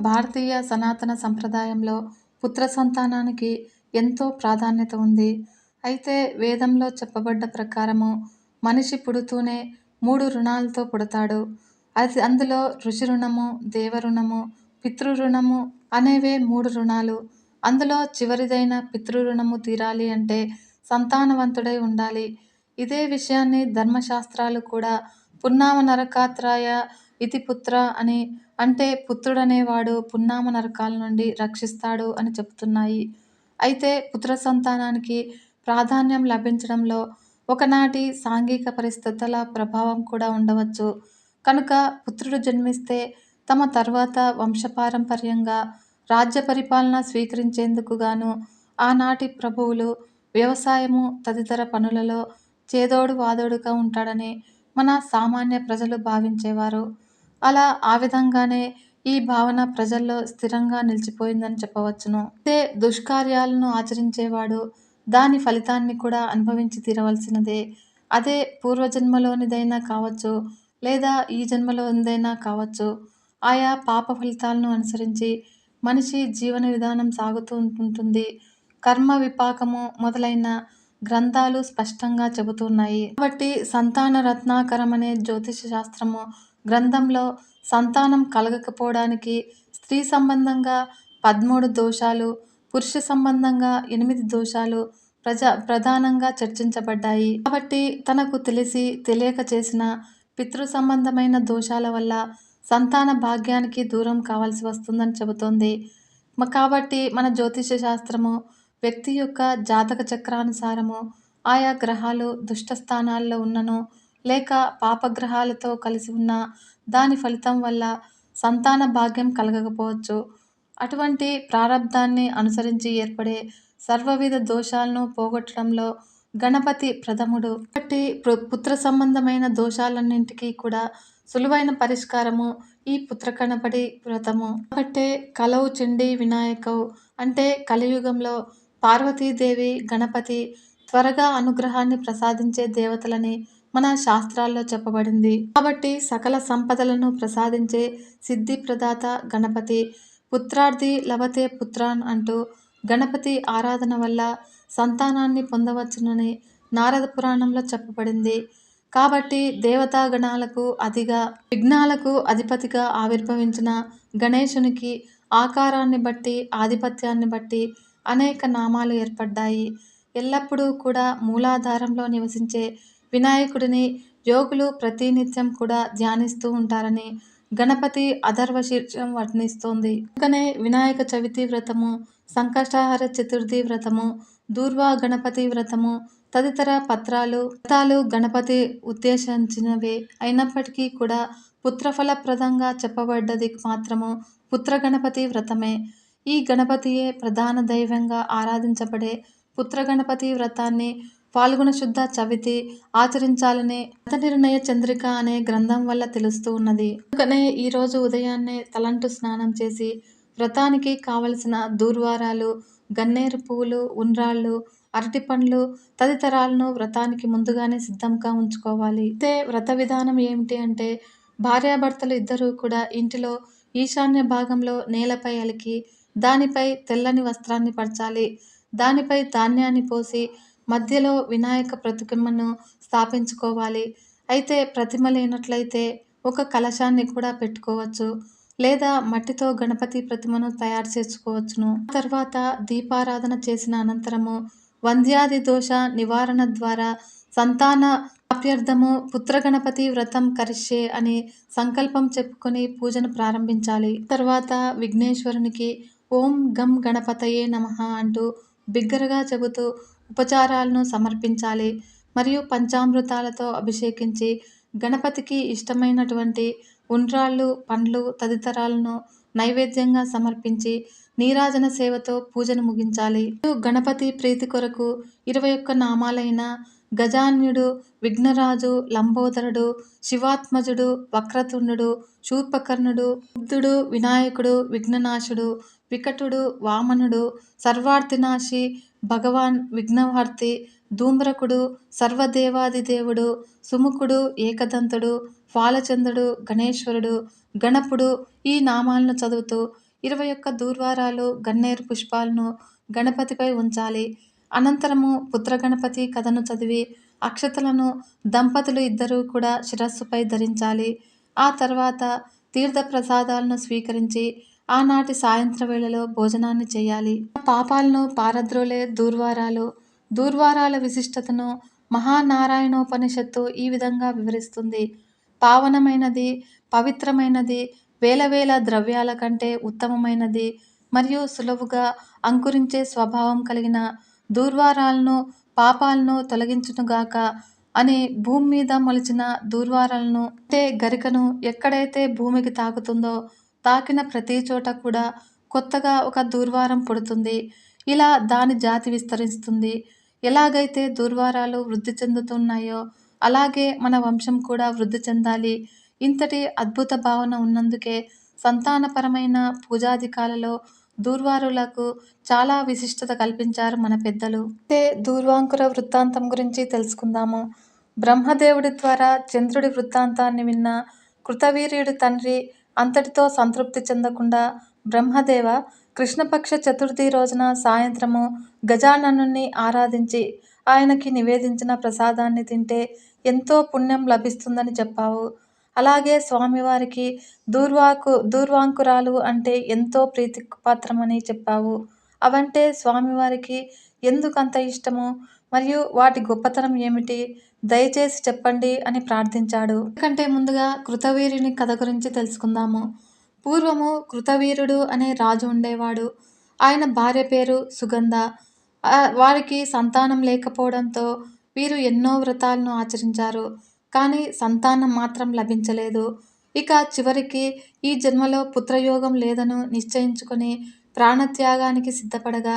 భారతీయ సనాతన సంప్రదాయంలో పుత్ర సంతానానికి ఎంతో ప్రాధాన్యత ఉంది. అయితే వేదంలో చెప్పబడ్డ ప్రకారము మనిషి పుడుతూనే మూడు రుణాలతో పుడతాడు. అది అందులో ఋషి రుణము, దేవరుణము పితృరుణము పితృ రుణము అనేవే మూడు రుణాలు. అందులో చివరిదైన పితృరుణము తీరాలి అంటే సంతానవంతుడై ఉండాలి. ఇదే విషయాన్ని ధర్మశాస్త్రాలు కూడా పున్నామ నరకాత్రాయ ఇతి పుత్ర అని అంటే పుత్రుడనేవాడు పున్నామ నరకాల నుండి రక్షిస్తాడు అని చెబుతున్నాయి. అయితే పుత్ర సంతానానికి ప్రాధాన్యం లభించడంలో ఒకనాటి సాంఘిక పరిస్థితుల ప్రభావం కూడా ఉండవచ్చు. కనుక పుత్రుడు జన్మిస్తే తమ తర్వాత వంశపారంపర్యంగా రాజ్య పరిపాలన స్వీకరించేందుకు గాను ఆనాటి ప్రభువులు వ్యవసాయము తదితర పనులలో చేదోడు వాదోడుగా ఉంటాడని మన సామాన్య ప్రజలు భావించేవారు. అలా ఆ విధంగానే ఈ భావన ప్రజల్లో స్థిరంగా నిలిచిపోయిందని చెప్పవచ్చును. అయితే దుష్కార్యాలను ఆచరించేవాడు దాని ఫలితాన్ని కూడా అనుభవించి తీరవలసినదే. అదే పూర్వజన్మలోనిదైనా కావచ్చు లేదా ఈ జన్మలోనిదైనా కావచ్చు. ఆయా పాప ఫలితాలను అనుసరించి మనిషి జీవన విధానం సాగుతూ ఉంటుంది. కర్మ విపాకము మొదలైన గ్రంథాలు స్పష్టంగా చెబుతున్నాయి. కాబట్టి సంతాన రత్నాకరమనే జ్యోతిష శాస్త్రము గ్రంథంలో సంతానం కలగకపోవడానికి స్త్రీ సంబంధంగా పదమూడు దోషాలు, పురుష సంబంధంగా ఎనిమిది దోషాలు ప్రజ ప్రధానంగా చర్చించబడ్డాయి. కాబట్టి తనకు తెలిసి తెలియక చేసిన పితృ సంబంధమైన దోషాల వల్ల సంతాన భాగ్యానికి దూరం కావాల్సి వస్తుందని చెబుతోంది. కాబట్టి మన జ్యోతిష శాస్త్రము వ్యక్తి యొక్క జాతక చక్రానుసారము ఆయా గ్రహాలు దుష్ట స్థానాల్లో ఉన్ననో లేక పాపగ్రహాలతో కలిసి ఉన్న దాని ఫలితం వల్ల సంతాన భాగ్యం కలగకపోవచ్చు. అటువంటి ప్రారంధాన్ని అనుసరించి ఏర్పడే సర్వవిధ దోషాలను పోగొట్టడంలో గణపతి ప్రథముడు. కాబట్టి పుత్ర సంబంధమైన దోషాలన్నింటికీ కూడా సులువైన పరిష్కారము ఈ పుత్ర గణపతి వ్రతము. కాబట్టే కలవు చిండి వినాయకవు అంటే కలియుగంలో పార్వతీదేవి, గణపతి త్వరగా అనుగ్రహాన్ని ప్రసాదించే దేవతలని మన శాస్త్రాల్లో చెప్పబడింది. కాబట్టి సకల సంపదలను ప్రసాదించే సిద్ధి ప్రదాత గణపతి. పుత్రార్థి లభతే పుత్రాన్ అంటూ గణపతి ఆరాధన వల్ల సంతానాన్ని పొందవచ్చునని నారద పురాణంలో చెప్పబడింది. కాబట్టి దేవతాగణాలకు అదిగా విఘ్నాలకు అధిపతిగా ఆవిర్భవించిన గణేశునికి ఆకారాన్ని బట్టి ఆధిపత్యాన్ని బట్టి అనేక నామాలు ఏర్పడ్డాయి. ఎల్లప్పుడూ కూడా మూలాధారంలో నివసించే వినాయకుడిని యోగులు ప్రతినిత్యం కూడా ధ్యానిస్తూ ఉంటారని గణపతి అధర్వ శీర్షం వర్ణిస్తోంది. అందుకనే వినాయక చవితి వ్రతము, సంకష్టాహార చతుర్థి వ్రతము, దూర్వా గణపతి వ్రతము తదితర పత్రాలు వ్రతాలు గణపతి ఉద్దేశించినవే అయినప్పటికీ కూడా పుత్రఫలప్రదంగా చెప్పబడ్డది మాత్రము పుత్ర గణపతి వ్రతమే. ఈ గణపతియే ప్రధాన దైవంగా ఆరాధించబడే పుత్ర గణపతి వ్రతాన్ని ఫాల్గుణ శుద్ధ చవితి ఆచరించాలని వ్రత నిర్ణయ చంద్రిక అనే గ్రంథం వల్ల తెలుస్తూ ఉన్నది. అందుకనే ఈరోజు ఉదయాన్నే తలంటు స్నానం చేసి వ్రతానికి కావలసిన దూర్వారాలు, గన్నేరు పువ్వులు, ఉండ్రాళ్ళు, అరటిపండ్లు తదితరాలను వ్రతానికి ముందుగానే సిద్ధంగా ఉంచుకోవాలి. అయితే వ్రత విధానం ఏమిటి అంటే భార్యాభర్తలు ఇద్దరూ కూడా ఇంటిలో ఈశాన్య భాగంలో నేలపై అలికి దానిపై తెల్లని వస్త్రాన్ని పరచాలి. దానిపై ధాన్యాన్ని పోసి మధ్యలో వినాయక ప్రతిమను స్థాపించుకోవాలి. అయితే ప్రతిమ లేనట్లయితే ఒక కలశాన్ని కూడా పెట్టుకోవచ్చు. లేదా మట్టితో గణపతి ప్రతిమను తయారు చేసుకోవచ్చును. తర్వాత దీపారాధన చేసిన అనంతరము వంద్యాది దోష నివారణ ద్వారా సంతాన అభ్యర్థము పుత్రగణపతి వ్రతం కరిష్యే అని సంకల్పం చెప్పుకొని పూజను ప్రారంభించాలి. తర్వాత విఘ్నేశ్వరునికి ఓం గం గణపతయే నమః అంటూ బిగ్గరగా చెబుతూ ఉపచారాలను సమర్పించాలి. మరియు పంచామృతాలతో అభిషేకించి గణపతికి ఇష్టమైనటువంటి ఉండ్రాళ్ళు, పండ్లు తదితరాలను నైవేద్యంగా సమర్పించి నీరాజన సేవతో పూజను ముగించాలి. గణపతి ప్రీతి కొరకు ఇరవై ఒక్క నామాలైన గజాన్యుడు విఘ్నరాజు, లంబోదరుడు, శివాత్మజుడు, వక్రతుండు శూర్పకర్ణుడు, బుద్ధుడు వినాయకుడు, విఘ్ననాశుడు, వికటుడు, వామనుడు, సర్వార్థినాశి, భగవాన్ విఘ్నహర్తి, ధూమ్రకుడు, సర్వదేవాదిదేవుడు సుముఖుడు, ఏకదంతుడు, ఫాలచంద్రుడు, గణేశ్వరుడు, గణపుడు ఈ నామాలను చదువుతూ ఇరవై ఒక్క దూర్వారాలు గన్నేరు పుష్పాలను గణపతిపై ఉంచాలి. అనంతరము పుత్ర గణపతి కథను చదివి అక్షతలను దంపతులు ఇద్దరూ కూడా శిరస్సుపై ధరించాలి. ఆ తర్వాత తీర్థ ప్రసాదాలను స్వీకరించి ఆనాటి సాయంత్ర వేళలో భోజనాన్ని చేయాలి. పాపాలను పారద్రోలే దూర్వారాలు. దూర్వారాల విశిష్టతను మహానారాయణోపనిషత్తు ఈ విధంగా వివరిస్తుంది. పావనమైనది పవిత్రమైనది వేల వేల ద్రవ్యాల కంటే ఉత్తమమైనది మరియు సులువుగా అంకురించే స్వభావం కలిగిన దూర్వారాలను పాపాలను తొలగించునుగాక అని భూమి మీద మొలిచిన దూర్వారాలను అంటే గరికను ఎక్కడైతే భూమికి తాకుతుందో తాకిన ప్రతి చోట కూడా కొత్తగా ఒక దూర్వారం పుడుతుంది. ఇలా దాని జాతి విస్తరిస్తుంది. ఎలాగైతే దూర్వారాలు వృద్ధి చెందుతున్నాయో అలాగే మన వంశం కూడా వృద్ధి చెందాలి. ఇంతటి అద్భుత భావన ఉన్నందుకే సంతానపరమైన పూజాధికాలలో దూర్వారులకు చాలా విశిష్టత కల్పించారు మన పెద్దలు. అయితే దూర్వాంకుర వృత్తాంతం గురించి తెలుసుకుందాము. బ్రహ్మదేవుడి ద్వారా చంద్రుడి వృత్తాంతాన్ని విన్న కృతవీర్యుడి తండ్రి అంతటితో సంతృప్తి చెందకుండా బ్రహ్మదేవ కృష్ణపక్ష చతుర్థి రోజున సాయంత్రము గజాననుని ఆరాధించి ఆయనకి నివేదించిన ప్రసాదాన్ని తింటే ఎంతో పుణ్యం లభిస్తుందని చెప్పావు. అలాగే స్వామివారికి దూర్వాకు దూర్వాంకురాలు అంటే ఎంతో ప్రీతిపాత్రమని చెప్పావు. అవంటే స్వామివారికి ఎందుకంత ఇష్టమో ఇష్టము? మరియు వాటి గొప్పతనం ఏమిటి? దయచేసి చెప్పండి అని ప్రార్థించాడు. ఎందుకంటే ముందుగా కృతవీరుని కథ గురించి తెలుసుకుందాము. పూర్వము కృతవీరుడు అనే రాజు ఉండేవాడు. ఆయన భార్య పేరు సుగంధ. వారికి సంతానం లేకపోవడంతో వీరు ఎన్నో వ్రతాలను ఆచరించారు. కానీ సంతానం మాత్రం లభించలేదు. ఇక చివరికి ఈ జన్మలో పుత్రయోగం లేదను నిశ్చయించుకొని ప్రాణత్యాగానికి సిద్ధపడగా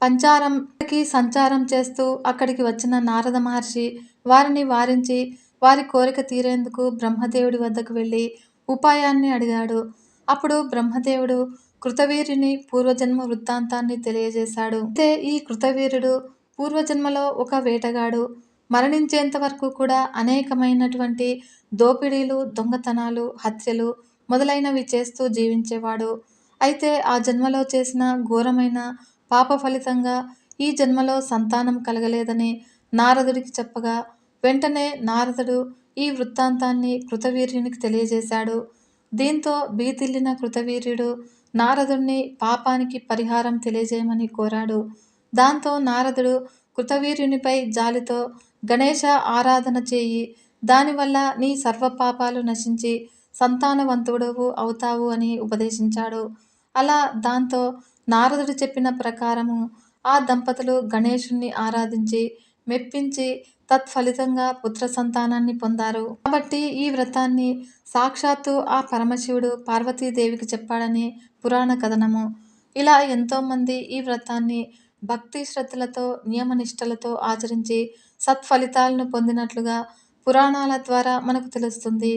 పంచారంకి సంచారం చేస్తూ అక్కడికి వచ్చిన నారద మహర్షి వారిని వారించి వారి కోరిక తీరేందుకు బ్రహ్మదేవుడి వద్దకు వెళ్ళి ఉపాయాన్ని అడిగాడు. అప్పుడు బ్రహ్మదేవుడు కృతవీరిని పూర్వజన్మ వృత్తాంతాన్ని తెలియజేశాడు. అయితే ఈ కృతవీరుడు పూర్వజన్మలో ఒక వేటగాడు. మరణించేంత వరకు కూడా అనేకమైనటువంటి దోపిడీలు దొంగతనాలు హత్యలు మొదలైనవి చేస్తూ జీవించేవాడు. అయితే ఆ జన్మలో చేసిన ఘోరమైన పాప ఫలితంగా ఈ జన్మలో సంతానం కలగలేదని నారదుడికి చెప్పగా వెంటనే నారదుడు ఈ వృత్తాంతాన్ని కృతవీర్యునికి తెలియజేశాడు. దీంతో బీతిల్లిన కృతవీర్యుడు నారదుణ్ణి పాపానికి పరిహారం తెలియజేయమని కోరాడు. దాంతో నారదుడు కృతవీర్యునిపై జాలితో గణేశ ఆరాధన చేయి. దానివల్ల నీ సర్వ పాపాలు నశించి సంతానవంతుడవు అవుతావు అని ఉపదేశించాడు. అలా దాంతో నారదుడు చెప్పిన ప్రకారము ఆ దంపతులు గణేశుణ్ణి ఆరాధించి మెప్పించి తత్ఫలితంగా పుత్ర సంతానాన్ని పొందారు. కాబట్టి ఈ వ్రతాన్ని సాక్షాత్తు ఆ పరమశివుడు పార్వతీదేవికి చెప్పాడని పురాణ కథనము. ఇలా ఎంతోమంది ఈ వ్రతాన్ని భక్తి శ్రద్ధలతో నియమనిష్టలతో ఆచరించి సత్ఫలితాలను పొందినట్లుగా పురాణాల ద్వారా మనకు తెలుస్తుంది.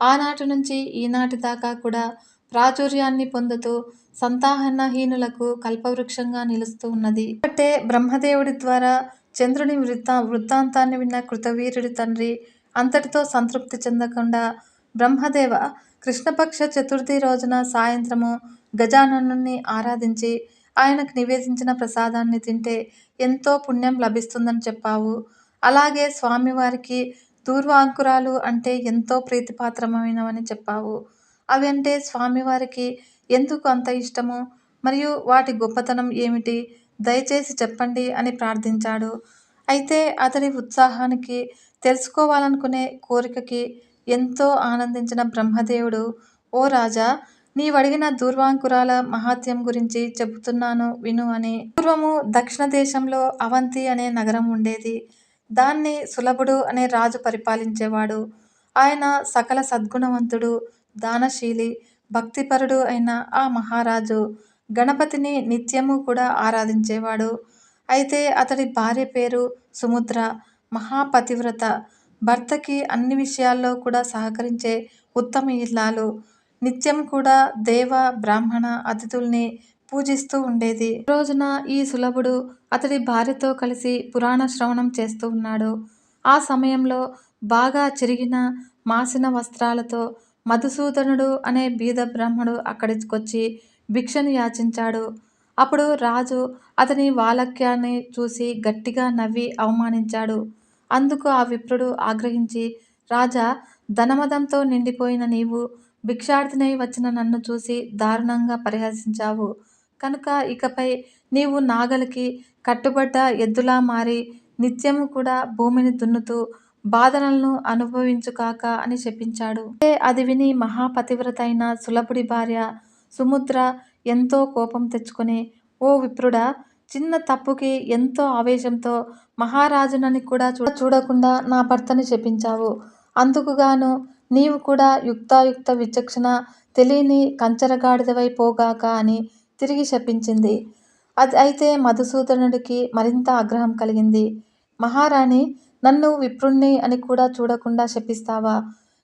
ఆనాటి నుంచి ఈనాటి దాకా కూడా ప్రాచుర్యాన్ని పొందుతూ సంతానహీనులకు కల్పవృక్షంగా నిలుస్తూ ఉన్నది. అంటే బ్రహ్మదేవుడి ద్వారా చంద్రుని వృత్తా వృత్తాంతాన్ని విన్న కృతవీరుడి తండ్రి అంతటితో సంతృప్తి చెందకుండా బ్రహ్మదేవ కృష్ణపక్ష చతుర్థి రోజున సాయంత్రము గజాననుని ఆరాధించి ఆయనకు నివేదించిన ప్రసాదాన్ని తింటే ఎంతో పుణ్యం లభిస్తుందని చెప్పావు. అలాగే స్వామివారికి దూర్వాంకురాలు అంటే ఎంతో ప్రీతిపాత్రమైనవని చెప్పావు. అవి అంటే స్వామివారికి ఎందుకు అంత ఇష్టము? మరియు వాటి గొప్పతనం ఏమిటి? దయచేసి చెప్పండి అని ప్రార్థించాడు. అయితే అతడి ఉత్సాహానికి తెలుసుకోవాలనుకునే కోరికకి ఎంతో ఆనందించిన బ్రహ్మదేవుడు ఓ రాజా నీవడిగిన దూర్వాంకురాల మహాత్యం గురించి చెబుతున్నాను విను అని. పూర్వము దక్షిణ దేశంలో అవంతి అనే నగరం ఉండేది. దాన్ని సులభుడు అనే రాజు పరిపాలించేవాడు. ఆయన సకల సద్గుణవంతుడు దానశీలి భక్తిపరుడు అయిన ఆ మహారాజు గణపతిని నిత్యము కూడా ఆరాధించేవాడు. అయితే అతడి భార్య పేరు సుముద్ర మహాపతివ్రత. భర్తకి అన్ని విషయాల్లో కూడా సహకరించే ఉత్తమ ఇల్లాలు. నిత్యం కూడా దేవ బ్రాహ్మణ అతిథుల్ని పూజిస్తూ ఉండేది. రోజున ఈ సులభుడు అతడి భార్యతో కలిసి పురాణ శ్రవణం చేస్తూ ఉన్నాడు. ఆ సమయంలో బాగా చిరిగిన మాసిన వస్త్రాలతో మధుసూదనుడు అనే బీద బ్రాహ్మడు అక్కడికొచ్చి భిక్షను యాచించాడు. అప్పుడు రాజు అతని వాలక్యాన్ని చూసి గట్టిగా నవ్వి అవమానించాడు. అందుకు ఆ విప్రుడు ఆగ్రహించి రాజా ధనమదంతో నిండిపోయిన నీవు భిక్షార్థినై వచ్చిన నన్ను చూసి దారుణంగా పరిహసించావు. కనుక ఇకపై నీవు నాగలికి కట్టుబడ్డ ఎద్దులా మారి నిత్యము కూడా భూమిని దున్నుతూ బాధలను అనుభవించుకాక అని చెప్పించాడు. అది విని మహాపతివ్రత అయిన సులభుడి భార్య సుముద్ర ఎంతో కోపం తెచ్చుకుని ఓ విప్రుడా చిన్న తప్పుకి ఎంతో ఆవేశంతో మహారాజునని కూడా చూడ చూడకుండా నా భర్తని చెప్పించావు. అందుకుగాను నీవు కూడా యుక్తాయుక్త విచక్షణ తెలియని కంచరగాడిదవై పోగాక అని తిరిగి శపించింది అది అయితే మధుసూదనుడికి మరింత ఆగ్రహం కలిగింది. మహారాణి నన్ను విప్రుణ్ణి అని కూడా చూడకుండా శపిస్తావా?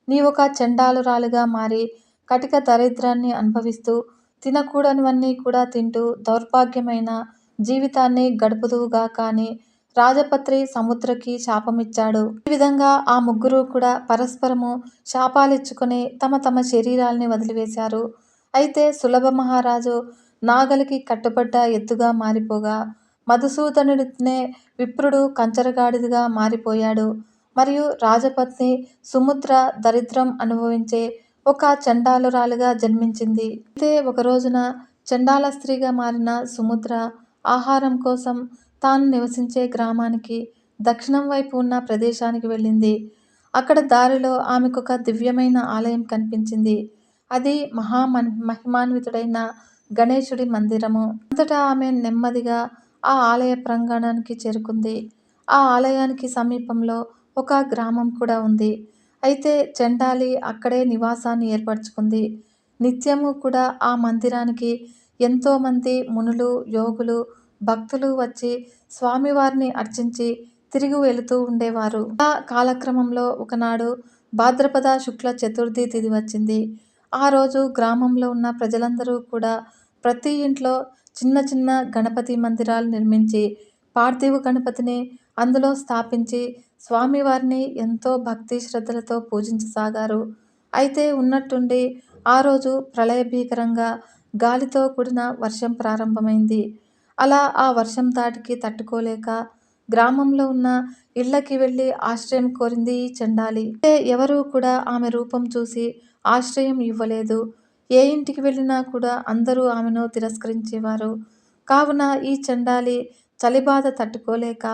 నీవొక చండాలురాలుగా మారి కటిక దరిద్రాన్ని అనుభవిస్తూ తినకూడనివన్నీ కూడా తింటూ దౌర్భాగ్యమైన జీవితాన్ని గడుపుదువుగా కానీ రాజపత్రి సముద్రకి శాపమిచ్చాడు. ఈ విధంగా ఆ ముగ్గురు కూడా పరస్పరము శాపాలిచ్చుకొని తమ తమ శరీరాల్ని వదిలివేశారు. అయితే సులభ మహారాజు నాగలికి కట్టుబడ్డ ఎత్తుగా మారిపోగా మధుసూదనుడినే విప్రుడు కంచరగాడిదిగా మారిపోయాడు. మరియు రాజపత్ని సుముద్ర దరిద్రం అనుభవించే ఒక చండాలురాలుగా జన్మించింది. అయితే ఒక రోజున చండాల స్త్రీగా మారిన సుముద్ర ఆహారం కోసం తాను నివసించే గ్రామానికి దక్షిణం వైపు ఉన్న ప్రదేశానికి వెళ్ళింది. అక్కడ దారిలో ఆమెకొక దివ్యమైన ఆలయం కనిపించింది. అది మహా మహిమాన్వితుడైన గణేశుడి మందిరము. అంతటా ఆమె నెమ్మదిగా ఆ ఆలయ ప్రాంగణానికి చేరుకుంది. ఆ ఆలయానికి సమీపంలో ఒక గ్రామం కూడా ఉంది. అయితే చండాలి అక్కడే నివాసాన్ని ఏర్పరచుకుంది. నిత్యము కూడా ఆ మందిరానికి ఎంతోమంది మునులు యోగులు భక్తులు వచ్చి స్వామివారిని అర్చించి తిరిగి వెళుతూ ఉండేవారు. ఆ కాలక్రమంలో ఒకనాడు భాద్రపద శుక్ల చతుర్థి తిథి వచ్చింది. ఆ రోజు గ్రామంలో ఉన్న ప్రజలందరూ కూడా ప్రతి ఇంట్లో చిన్న చిన్న గణపతి మందిరాలు నిర్మించి పార్థివ గణపతిని అందులో స్థాపించి స్వామివారిని ఎంతో భక్తి శ్రద్ధలతో పూజించసాగారు. అయితే ఉన్నట్టుండి ఆ రోజు ప్రళయ భీకరంగా గాలితో కూడిన వర్షం ప్రారంభమైంది. అలా ఆ వర్షం తాటికి తట్టుకోలేక గ్రామంలో ఉన్న ఇళ్ళకి వెళ్ళి ఆశ్రయం కోరింది చండాలి. అంటే ఎవరూ కూడా ఆమె రూపం చూసి ఆశ్రయం ఇవ్వలేదు. ఏ ఇంటికి వెళ్ళినా కూడా అందరూ ఆమెను తిరస్కరించేవారు. కావున ఈ చండాలి చలిబాధ తట్టుకోలేక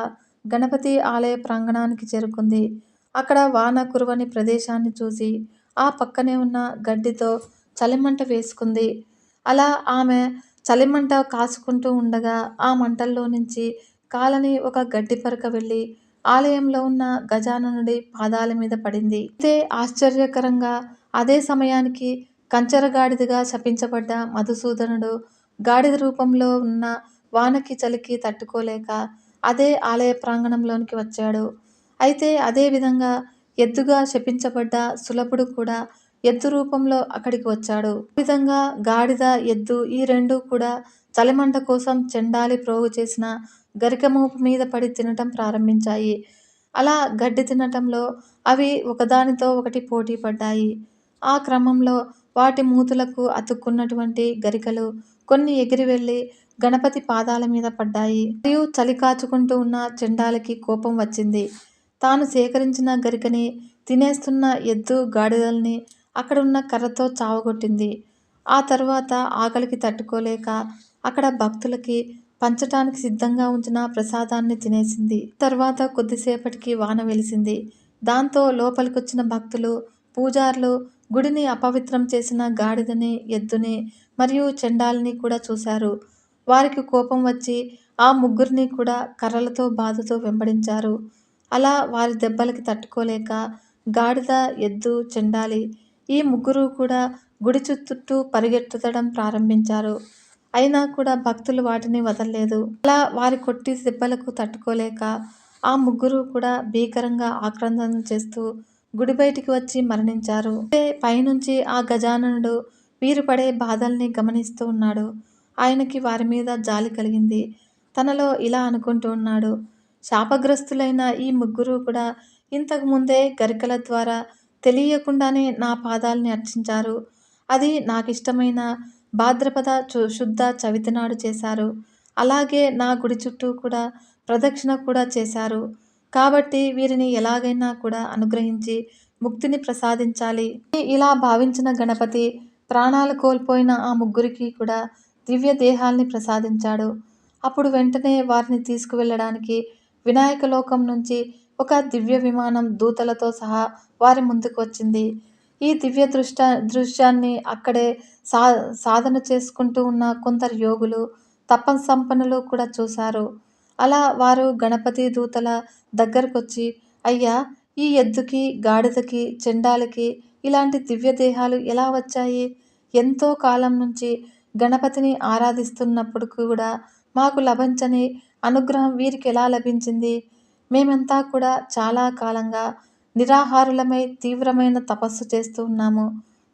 గణపతి ఆలయ ప్రాంగణానికి చేరుకుంది. అక్కడ వాన కురువని ప్రదేశాన్ని చూసి ఆ పక్కనే ఉన్న గడ్డితో చలిమంట వేసుకుంది. అలా ఆమె చలిమంట కాసుకుంటూ ఉండగా ఆ మంటల్లో నుంచి కాలని ఒక గడ్డి పరక వెళ్ళి ఆలయంలో ఉన్న గజాననుడి పాదాల మీద పడింది. ఇదే ఆశ్చర్యకరంగా అదే సమయానికి కంచరగాడిదిగా శపించబడ్డ మధుసూదనుడు గాడిద రూపంలో ఉన్న వానకి చలికి తట్టుకోలేక అదే ఆలయ ప్రాంగణంలోనికి వచ్చాడు. అయితే అదే విధంగా ఎద్దుగా శపించబడ్డ సులభుడు కూడా ఎద్దు రూపంలో అక్కడికి వచ్చాడు. విధంగా గాడిద ఎద్దు ఈ రెండు కూడా చలిమంట కోసం చెండాలి ప్రోగు చేసిన గరికమూపు మీద పడి తినటం ప్రారంభించాయి. అలా గడ్డి తినటంలో అవి ఒకదానితో ఒకటి పోటీ పడ్డాయి. ఆ క్రమంలో వాటి మూతులకు అతుక్కున్నటువంటి గరికలు కొన్ని ఎగిరి వెళ్ళి గణపతి పాదాల మీద పడ్డాయి. మరియు చలి కాచుకుంటూ ఉన్న చెండాలకి కోపం వచ్చింది. తాను సేకరించిన గరికని తినేస్తున్న ఎద్దు గాడిదల్ని అక్కడున్న కర్రతో చావగొట్టింది. ఆ తర్వాత ఆకలికి తట్టుకోలేక అక్కడ భక్తులకి పంచటానికి సిద్ధంగా ఉంచిన ప్రసాదాన్ని తినేసింది. తర్వాత కొద్దిసేపటికి వాన వెలిసింది. దాంతో లోపలికొచ్చిన భక్తులు పూజార్లు గుడిని అపవిత్రం చేసిన గాడిదని ఎద్దుని మరియు చెండాలని కూడా చూశారు. వారికి కోపం వచ్చి ఆ ముగ్గురిని కూడా కర్రలతో బాధతో వెంబడించారు. అలా వారి దెబ్బలకి తట్టుకోలేక గాడిద ఎద్దు చెండాలి ఈ ముగ్గురు కూడా గుడి చుట్టూ పరిగెత్తుతడం ప్రారంభించారు. అయినా కూడా భక్తులు వాటిని వదలలేదు. అలా వారి కొట్టి దెబ్బలకు తట్టుకోలేక ఆ ముగ్గురు కూడా భీకరంగా ఆక్రందన చేస్తూ గుడి బయటికి వచ్చి మరణించారు. పైనుంచి ఆ గజాననుడు వీరు పడే బాధల్ని గమనిస్తూ ఉన్నాడు. ఆయనకి వారి మీద జాలి కలిగింది. తనలో ఇలా అనుకుంటూ ఉన్నాడు. శాపగ్రస్తులైన ఈ ముగ్గురు కూడా ఇంతకుముందే గరికల ద్వారా తెలియకుండానే నా పాదాల్ని అర్చించారు. అది నాకు ఇష్టమైన భాద్రపద శుద్ధ చవితినాడు చేశారు. అలాగే నా గుడి చుట్టూ కూడా ప్రదక్షిణ కూడా చేశారు. కాబట్టి వీరిని ఎలాగైనా కూడా అనుగ్రహించి ముక్తిని ప్రసాదించాలి. ఇలా భావించిన గణపతి ప్రాణాలు కోల్పోయిన ఆ ముగ్గురికి కూడా దివ్య దేహాల్ని ప్రసాదించాడు. అప్పుడు వెంటనే వారిని తీసుకువెళ్ళడానికి వినాయక లోకం నుంచి ఒక దివ్య విమానం దూతలతో సహా వారి ముందుకు వచ్చింది. ఈ దివ్య దృష్ట దృశ్యాన్ని అక్కడే సా సాధన చేసుకుంటూ ఉన్న కొందరు యోగులు తపస్సంపన్నులు కూడా చూశారు. అలా వారు గణపతి దూతల దగ్గరకొచ్చి అయ్యా ఈ ఎద్దుకి గాడిదకి చెండాలకి ఇలాంటి దివ్య దేహాలు ఎలా వచ్చాయి? ఎంతో కాలం నుంచి గణపతిని ఆరాధిస్తున్నప్పుడు కూడా మాకు లభించని అనుగ్రహం వీరికి ఎలా లభించింది? మేమంతా కూడా చాలా కాలంగా నిరాహారులమై తీవ్రమైన తపస్సు చేస్తూ ఉన్నాము.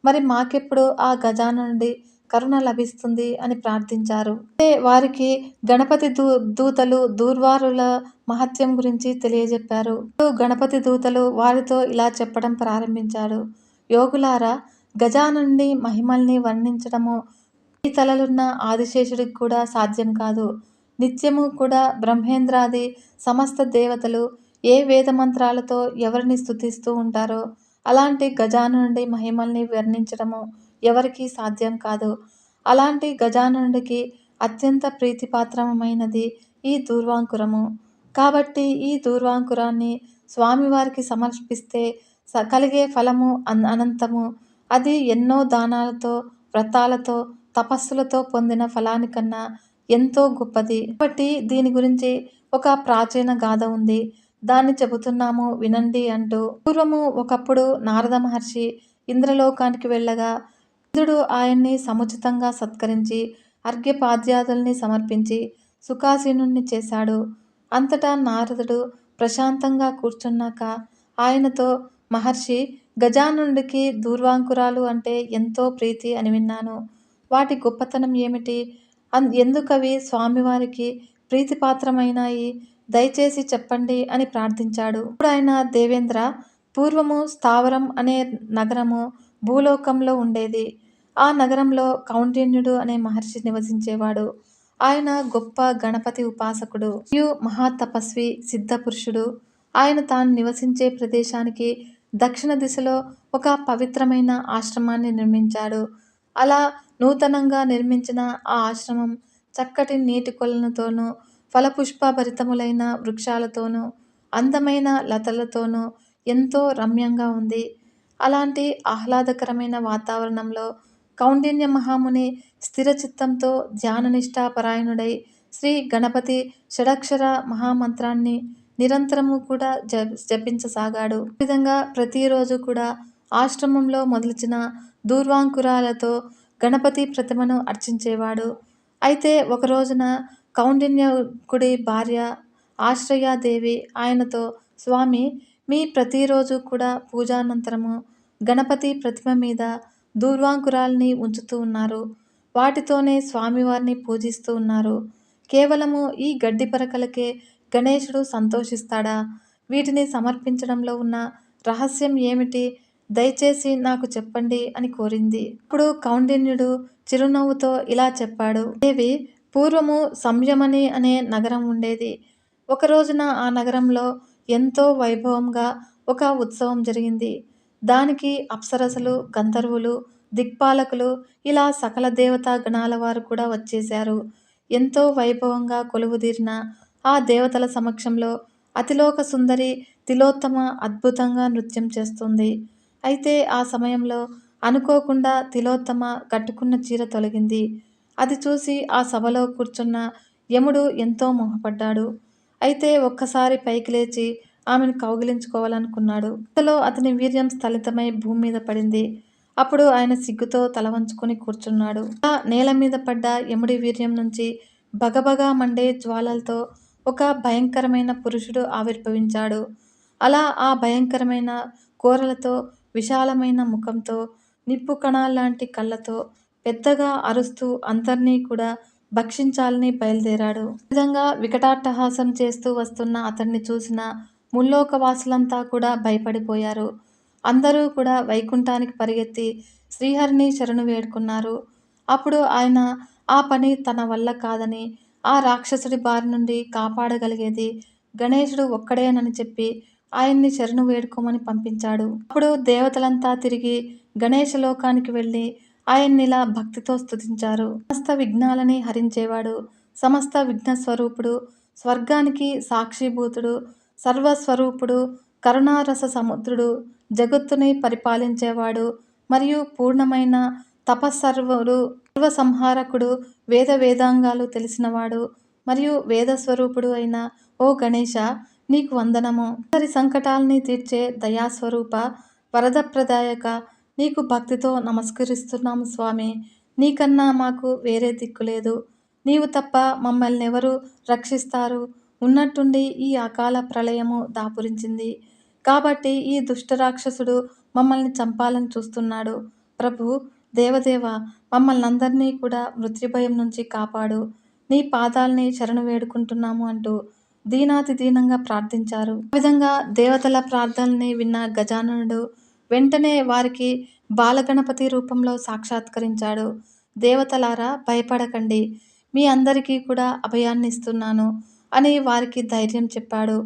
మరి మాకెప్పుడు ఆ గజానుడి కరుణ లభిస్తుంది అని ప్రార్థించారు. వారికి గణపతి దూ దూతలు దూర్వారుల మహత్యం గురించి తెలియజెప్పారు. గణపతి దూతలు వారితో ఇలా చెప్పడం ప్రారంభించాడు యోగులారా గజానుడి మహిమల్ని వర్ణించడము ఈ తలలున్న ఆదిశేషుడికి కూడా సాధ్యం కాదు. నిత్యము కూడా బ్రహ్మేంద్రాది సమస్త దేవతలు ఏ వేదమంత్రాలతో ఎవరిని స్థుతిస్తూ ఉంటారో అలాంటి గజాను నుండి మహిమల్ని వర్ణించడము ఎవరికీ సాధ్యం కాదు. అలాంటి గజానుడికి అత్యంత ప్రీతిపాత్రమైనది ఈ దూర్వాంకురము. కాబట్టి ఈ దూర్వాంకురాన్ని స్వామివారికి సమర్పిస్తే కలిగే ఫలము అనంతము. అది ఎన్నో దానాలతో వ్రతాలతో తపస్సులతో పొందిన ఫలానికన్నా ఎంతో గొప్పది. కాబట్టి దీని గురించి ఒక ప్రాచీన గాథ ఉంది. దాన్ని చెబుతున్నాము వినండి అంటూ. పూర్వము ఒకప్పుడు నారద మహర్షి ఇంద్రలోకానికి వెళ్ళగా ఇంద్రుడు ఆయన్ని సముచితంగా సత్కరించి అర్ఘ్యపాద్యాదుల్ని సమర్పించి సుఖాసీనుణ్ణి చేశాడు. అంతటా నారదుడు ప్రశాంతంగా కూర్చున్నాక ఆయనతో మహర్షి గజానుడికి దూర్వాంకురాలు అంటే ఎంతో ప్రీతి అని విన్నాను. వాటి గొప్పతనం ఏమిటి? అన్ ఎందుకవి స్వామివారికి ప్రీతిపాత్రమైనాయి? దయచేసి చెప్పండి అని ప్రార్థించాడు. ఇప్పుడు ఆయన దేవేంద్ర పూర్వము స్థావరం అనే నగరము భూలోకంలో ఉండేది. ఆ నగరంలో కౌండిన్యుడు అనే మహర్షి నివసించేవాడు. ఆయన గొప్ప గణపతి ఉపాసకుడు. మరియు మహాతపస్వి సిద్ధపురుషుడు. ఆయన తాను నివసించే ప్రదేశానికి దక్షిణ దిశలో ఒక పవిత్రమైన ఆశ్రమాన్ని నిర్మించాడు. అలా నూతనంగా నిర్మించిన ఆ ఆశ్రమం చక్కటి నీటి కొలనుతోనూ ఫలపుష్పభరితములైన వృక్షాలతోనూ అందమైన లతలతోనూ ఎంతో రమ్యంగా ఉంది. అలాంటి ఆహ్లాదకరమైన వాతావరణంలో కౌండిన్య మహాముని స్థిరచిత్తంతో ధ్యాననిష్టాపరాయణుడై శ్రీ గణపతి షడక్షర మహామంత్రాన్ని నిరంతరము కూడా జ జపించసాగాడు. ఈ విధంగా ప్రతిరోజు కూడా ఆశ్రమంలో మొదలచిన దూర్వాంకురాలతో గణపతి ప్రతిమను అర్చించేవాడు. అయితే ఒక రోజున కౌండిన్యకుడి భార్య ఆశ్రయాదేవి ఆయనతో స్వామి మీ ప్రతిరోజు కూడా పూజానంతరము గణపతి ప్రతిమ మీద దూర్వాంకురాల్ని ఉంచుతూ ఉన్నారు. వాటితోనే స్వామివారిని పూజిస్తూ ఉన్నారు. కేవలము ఈ గడ్డి పరకలకే గణేశుడు సంతోషిస్తాడా? వీటిని సమర్పించడంలో ఉన్న రహస్యం ఏమిటి? దయచేసి నాకు చెప్పండి అని కోరింది. అప్పుడు కౌండిన్యుడు చిరునవ్వుతో ఇలా చెప్పాడు. దేవి పూర్వము సంయమని అనే నగరం ఉండేది. ఒక రోజున ఆ నగరంలో ఎంతో వైభవంగా ఒక ఉత్సవం జరిగింది. దానికి అప్సరసలు గంధర్వులు దిక్పాలకులు ఇలా సకల దేవతా గణాల వారు కూడా వచ్చేశారు. ఎంతో వైభవంగా కొలువుదీరిన ఆ దేవతల సమక్షంలో అతిలోక సుందరి తిలోత్తమ అద్భుతంగా నృత్యం చేస్తుంది. అయితే ఆ సమయంలో అనుకోకుండా తిలోత్తమ కట్టుకున్న చీర తొలగింది. అది చూసి ఆ సభలో కూర్చున్న యముడు ఎంతో మొహపడ్డాడు. అయితే ఒక్కసారి పైకి లేచి ఆమెను కౌగిలించుకోవాలనుకున్నాడు. ఇంతలో అతని వీర్యం స్థలితమై భూమి మీద పడింది. అప్పుడు ఆయన సిగ్గుతో తల వంచుకొని కూర్చున్నాడు. ఆ నేల మీద పడ్డ యముడి వీర్యం నుంచి బగబగా మండే జ్వాలలతో ఒక భయంకరమైన పురుషుడు ఆవిర్భవించాడు. అలా ఆ భయంకరమైన కూరలతో విశాలమైన ముఖంతో నిప్పు కణాల్లాంటి కళ్ళతో పెద్దగా అరుస్తూ అందరినీ కూడా భక్షించాలని బయలుదేరాడు. విధంగా వికటాట్టహాసం చేస్తూ వస్తున్న అతన్ని చూసిన ముల్లోకవాసులంతా కూడా భయపడిపోయారు. అందరూ కూడా వైకుంఠానికి పరిగెత్తి శ్రీహరిని శరణు వేడుకున్నారు. అప్పుడు ఆయన ఆ పని తన వల్ల కాదని ఆ రాక్షసుడి బారి నుండి కాపాడగలిగేది గణేశుడు ఒక్కడేనని చెప్పి ఆయన్ని శరణు వేడుకోమని పంపించాడు. అప్పుడు దేవతలంతా తిరిగి గణేశ లోకానికి వెళ్ళి ఆయన్నిలా భక్తితో స్తుతించారు. సమస్త విఘ్నాలని హరించేవాడు సమస్త విఘ్న స్వరూపుడు స్వర్గానికి సాక్షిభూతుడు సర్వస్వరూపుడు కరుణారస సముద్రుడు జగత్తుని పరిపాలించేవాడు మరియు పూర్ణమైన తపస్సర్వుడు సర్వసంహారకుడు వేద వేదాంగాలు తెలిసినవాడు మరియు వేద స్వరూపుడు అయిన ఓ గణేశ నీకు వందనము. అందరి సంకటాల్ని తీర్చే దయాస్వరూప వరదప్రదాయక నీకు భక్తితో నమస్కరిస్తున్నాము స్వామి. నీకన్నా మాకు వేరే దిక్కు లేదు. నీవు తప్ప మమ్మల్ని ఎవరు రక్షిస్తారు? ఉన్నట్టుండి ఈ అకాల ప్రళయము దాపురించింది. కాబట్టి ఈ దుష్ట రాక్షసుడు మమ్మల్ని చంపాలని చూస్తున్నాడు. ప్రభు దేవదేవ మమ్మల్ని అందరినీ కూడా మృత్యుభయం నుంచి కాపాడు. నీ పాదాల్ని శరణు వేడుకుంటున్నాము అంటూ దీనాతి దీనంగా ప్రార్థించారు. ఆ విధంగా దేవతల ప్రార్థనల్ని విన్న గజాననుడు వెంటనే వారికి బాలగణపతి రూపంలో సాక్షాత్కరించాడు. దేవతలారా భయపడకండి. మీ అందరికీ కూడా అభయాన్ని ఇస్తున్నాను అని వారికి ధైర్యం చెప్పాడు.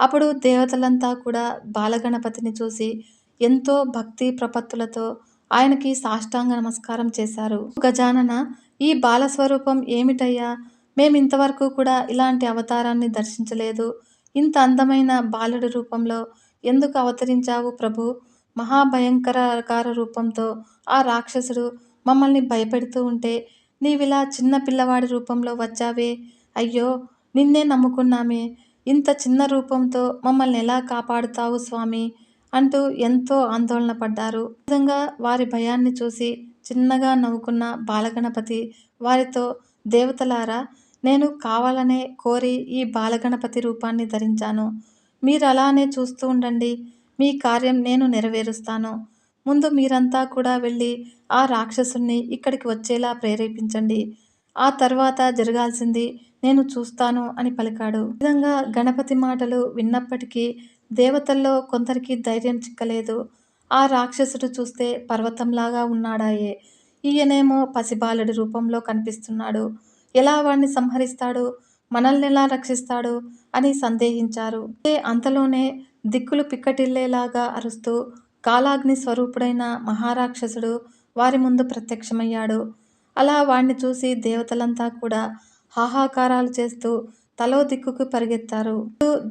అప్పుడు దేవతలంతా కూడా బాలగణపతిని చూసి ఎంతో భక్తి ప్రపత్తులతో ఆయనకి సాష్టాంగ నమస్కారం చేశారు. గజానన ఈ బాలస్వరూపం ఏమిటయ్యా? మేమింతవరకు కూడా ఇలాంటి అవతారాన్ని దర్శించలేదు. ఇంత అందమైన బాలుడి రూపంలో ఎందుకు అవతరించావు ప్రభు? మహాభయంకరకార రూపంతో ఆ రాక్షసుడు మమ్మల్ని భయపెడుతూ ఉంటే నీవిలా చిన్న పిల్లవాడి రూపంలో వచ్చావే? అయ్యో నిన్నే నమ్ముకున్నామే. ఇంత చిన్న రూపంతో మమ్మల్ని ఎలా కాపాడుతావు స్వామి? అంటూ ఎంతో ఆందోళన పడ్డారు. విధంగా వారి భయాన్ని చూసి చిన్నగా నవ్వుకున్న బాలగణపతి వారితో దేవతలారా నేను కావాలనే కోరి ఈ బాలగణపతి రూపాన్ని ధరించాను. మీరు అలానే చూస్తూ ఉండండి. మీ కార్యం నేను నెరవేరుస్తాను. ముందు మీరంతా కూడా వెళ్ళి ఆ రాక్షసుని ఇక్కడికి వచ్చేలా ప్రేరేపించండి. ఆ తర్వాత జరగాల్సింది నేను చూస్తాను అని పలికాడు. విధంగా గణపతి మాటలు విన్నప్పటికీ దేవతల్లో కొందరికి ధైర్యం చిక్కలేదు. ఆ రాక్షసుడు చూస్తే పర్వతంలాగా ఉన్నాడాయే. ఈయనేమో పసిబాలుడి రూపంలో కనిపిస్తున్నాడు. ఎలా వాణ్ణి సంహరిస్తాడు? మనల్ని ఎలా రక్షిస్తాడు? అని సందేహించారు. అంతలోనే దిక్కులు పిక్కటిల్లేలాగా అరుస్తూ కాలాగ్ని స్వరూపుడైన మహారాక్షసుడు వారి ముందు ప్రత్యక్షమయ్యాడు. అలా వాణ్ణి చూసి దేవతలంతా కూడా హాహాకారాలు చేస్తూ తలో దిక్కుకు పరిగెత్తారు.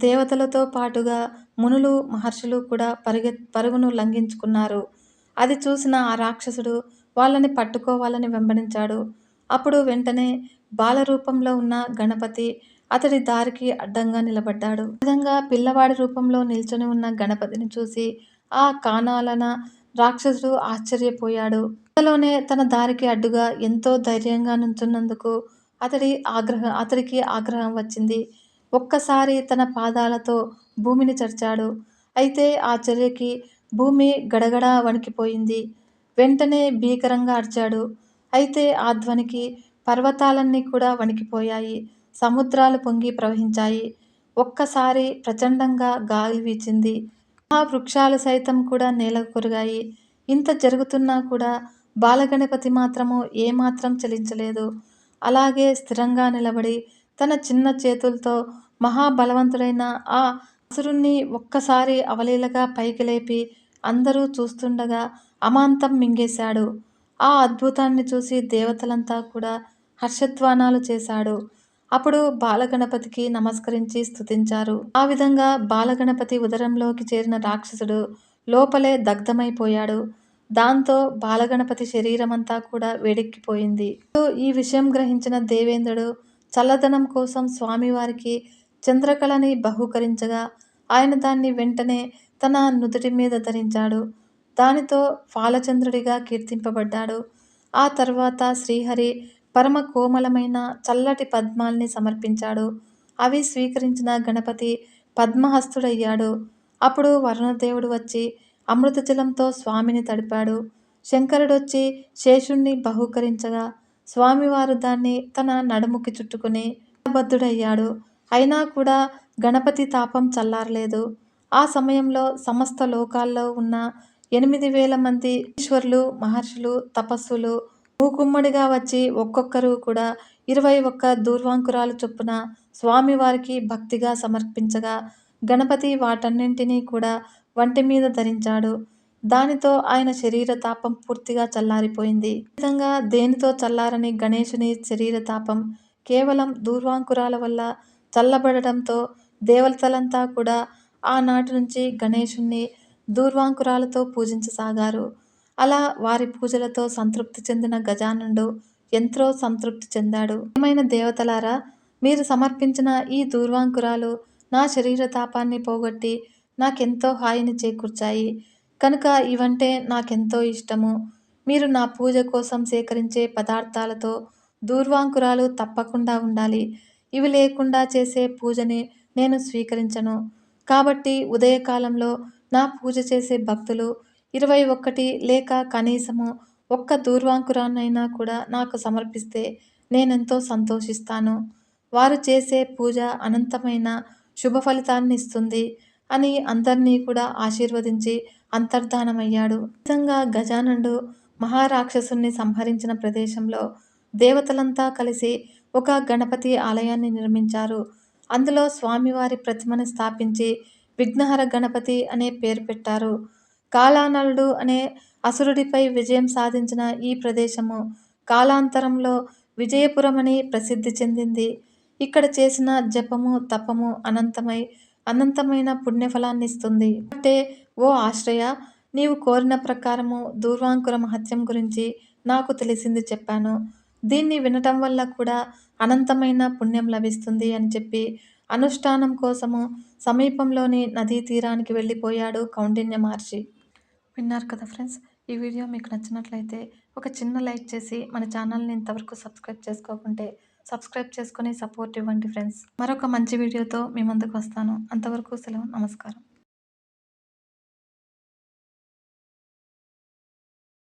దేవతలతో పాటుగా మునులు మహర్షులు కూడా పరిగె పరుగును లంఘించుకున్నారు. అది చూసిన ఆ రాక్షసుడు వాళ్ళని పట్టుకోవాలని వెంబడించాడు. అప్పుడు వెంటనే బాలరూపంలో ఉన్న గణపతి అతడి దారికి అడ్డంగా నిలబడ్డాడు. విధంగా పిల్లవాడి రూపంలో నిల్చొని ఉన్న గణపతిని చూసి ఆ కానాలన రాక్షసుడు ఆశ్చర్యపోయాడు. అంతలోనే తన దారికి అడ్డుగా ఎంతో ధైర్యంగా నుంచున్నందుకు అతడి ఆగ్రహం అతడికి ఆగ్రహం వచ్చింది. ఒక్కసారి తన పాదాలతో భూమిని చర్చాడు. అయితే ఆ చర్యకి భూమి గడగడ వణికిపోయింది. వెంటనే భీకరంగా అరిచాడు. అయితే ఆ ధ్వనికి పర్వతాలన్నీ కూడా వణికిపోయాయి. సముద్రాలు పొంగి ప్రవహించాయి. ఒక్కసారి ప్రచండంగా గాలి వీచింది. ఆ వృక్షాలు సైతం కూడా నేలకు కొరిగాయి. ఇంత జరుగుతున్నా కూడా బాలగణపతి మాత్రము ఏమాత్రం చలించలేదు. అలాగే స్థిరంగా నిలబడి తన చిన్న చేతులతో మహాబలవంతుడైన ఆ అసురుణ్ణి ఒక్కసారి అవలీలగా పైకి లేపి అందరూ చూస్తుండగా అమాంతం మింగేశాడు. ఆ అద్భుతాన్ని చూసి దేవతలంతా కూడా హర్షధ్వానాలు చేశాడు అప్పుడు బాలగణపతికి నమస్కరించి స్థుతించారు ఆ విధంగా బాలగణపతి ఉదరంలోకి చేరిన రాక్షసుడు లోపలే దగ్ధమైపోయాడు. దాంతో బాలగణపతి శరీరమంతా కూడా వేడెక్కిపోయింది. ఈ విషయం గ్రహించిన దేవేంద్రుడు చల్లదనం కోసం స్వామివారికి చంద్రకళని బహూకరించగా ఆయన దాన్ని వెంటనే తన నుదుటి మీద ధరించాడు. దానితో ఫాలచంద్రుడిగా కీర్తింపబడ్డాడు. ఆ తర్వాత శ్రీహరి పరమ కోమలమైన చల్లటి పద్మాల్ని సమర్పించాడు. అవి స్వీకరించిన గణపతి పద్మహస్తుడయ్యాడు. అప్పుడు వరుణదేవుడు వచ్చి అమృత జలంతో స్వామిని తడిపాడు. శంకరుడొచ్చి శేషుణ్ణి బహూకరించగా స్వామివారు దాన్ని తన నడుముకి చుట్టుకుని బద్ధుడయ్యాడు అయినా కూడా గణపతి తాపం చల్లారలేదు. ఆ సమయంలో సమస్త లోకాల్లో ఉన్న ఎనిమిది వేల మంది ఈశ్వరులు మహర్షులు తపస్సులు మూకుమ్మడిగా వచ్చి ఒక్కొక్కరు కూడా ఇరవై ఒక్క దూర్వాంకురాలు చొప్పున స్వామివారికి భక్తిగా సమర్పించగా గణపతి వాటన్నింటినీ కూడా వంటి మీద ధరించాడు. దానితో ఆయన శరీర తాపం పూర్తిగా చల్లారిపోయింది. విధంగా దేనితో చల్లారని గణేశుని శరీర తాపం కేవలం దూర్వాంకురాల వల్ల చల్లబడటంతో దేవతలంతా కూడా ఆనాటి నుంచి గణేశుణ్ణి దూర్వాంకురాలతో పూజించసాగారు. అలా వారి పూజలతో సంతృప్తి చెందిన గజానుడు ఎంతో సంతృప్తి చెందాడు. ఏమైన దేవతలారా మీరు సమర్పించిన ఈ దూర్వాంకురాలు నా శరీర తాపాన్ని పోగొట్టి నాకెంతో హాయిని చేకూర్చాయి. కనుక ఇవంటే నాకెంతో ఇష్టము. మీరు నా పూజ కోసం సేకరించే పదార్థాలతో దూర్వాంకురాలు తప్పకుండా ఉండాలి. ఇవి లేకుండా చేసే పూజని నేను స్వీకరించను. కాబట్టి ఉదయకాలంలో నా పూజ చేసే భక్తులు ఇరవై ఒకటి లేక కనీసము ఒక్క దూర్వాంకురాన్నైనా కూడా నాకు సమర్పిస్తే నేనెంతో సంతోషిస్తాను. వారు చేసే పూజ అనంతమైన శుభ ఫలితాన్ని ఇస్తుంది అని అందరినీ కూడా ఆశీర్వదించి అంతర్ధానమయ్యాడు. నిజంగా గజానండు మహారాక్షసుని సంహరించిన ప్రదేశంలో దేవతలంతా కలిసి ఒక గణపతి ఆలయాన్ని నిర్మించారు. అందులో స్వామివారి ప్రతిమను స్థాపించి విఘ్నహర గణపతి అనే పేరు పెట్టారు. కాలానలుడు అనే అసురుడిపై విజయం సాధించిన ఈ ప్రదేశము కాలాంతరంలో విజయపురం అని ప్రసిద్ధి చెందింది. ఇక్కడ చేసిన జపము తపము అనంతమై అనంతమైన పుణ్యఫలాన్ని ఇస్తుంది అంటే ఓ ఆశ్రయ నీవు కోరిన ప్రకారము దూర్వాంకుర మహత్యం గురించి నాకు తెలిసింది చెప్పాను. దీన్ని వినటం వల్ల కూడా అనంతమైన పుణ్యం లభిస్తుంది అని చెప్పి అనుష్ఠానం కోసము సమీపంలోని నదీ తీరానికి వెళ్ళిపోయాడు కౌండిన్య మహర్షి. విన్నారు కదా ఫ్రెండ్స్? ఈ వీడియో మీకు నచ్చినట్లయితే ఒక చిన్న లైక్ చేసి మన ఛానల్ని ఇంతవరకు సబ్స్క్రైబ్ చేసుకోకుంటే సబ్స్క్రైబ్ చేసుకుని సపోర్ట్ ఇవ్వండి ఫ్రెండ్స్. మరొక మంచి వీడియోతో మీ ముందుకు వస్తాను. అంతవరకు సెలవు నమస్కారం.